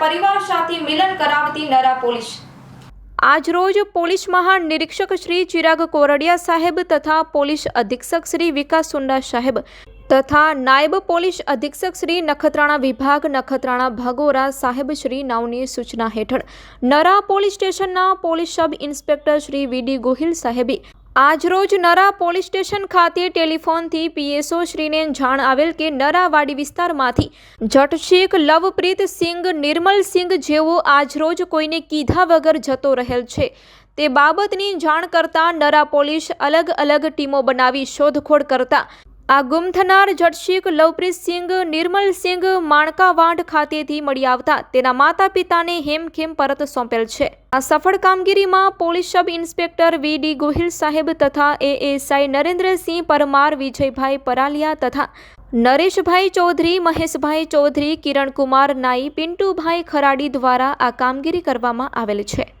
પરિવાર સાથે મિલન કરાવતી નરા પોલીસ. આજરોજ પોલીસ મહાનિરીક્ષક શ્રી ચિરાગ કોરડિયા સાહેબ તથા પોલીસ અધિક્ષક શ્રી વિકાસ સુંડા સાહેબ તથા નાયબ પોલીસ અધિક્ષક શ્રી નખત્રાણા વિભાગ નખત્રાણા ભગોરા સાહેબ શ્રી નાવની સૂચના હેઠળ નરા પોલીસ સ્ટેશનના police sub inspector Shri VD Gohil સાહેબે આજરોજ નરા પોલીસ સ્ટેશન ખાતે ટેલિફોનથી પીએસઓ શ્રીને જાણ આવેલ કે નરાવાડી વિસ્તારમાંથી જટશેખ લવપ્રીત સિંઘ નિર્મલસિંઘ જેવો આજરોજ કોઈને કીધા વગર જતો રહેલ છે. તે બાબતની જાણ કરતા નરા પોલીસ અલગ અલગ ટીમો બનાવી શોધખોળ કરતા આ ગુમ થનાર જટશીખ લવપ્રીતસિંહ નિર્મલસિંહ માણકાવાંઢ ખાતેથી મળી આવતા તેના માતા પિતાને હેમખેમ પરત સોંપેલ છે. આ સફળ કામગીરીમાં police sub inspector V D Gohil સાહેબ તથા એએસઆઈ નરેન્દ્રસિંહ પરમાર, વિજયભાઈ પરાલિયા તથા નરેશભાઈ ચૌધરી, મહેશભાઈ ચૌધરી, કિરણકુમાર નાઈ, પિન્ટુભાઈ ખરાડી દ્વારા આ કામગીરી કરવામાં આવેલ છે.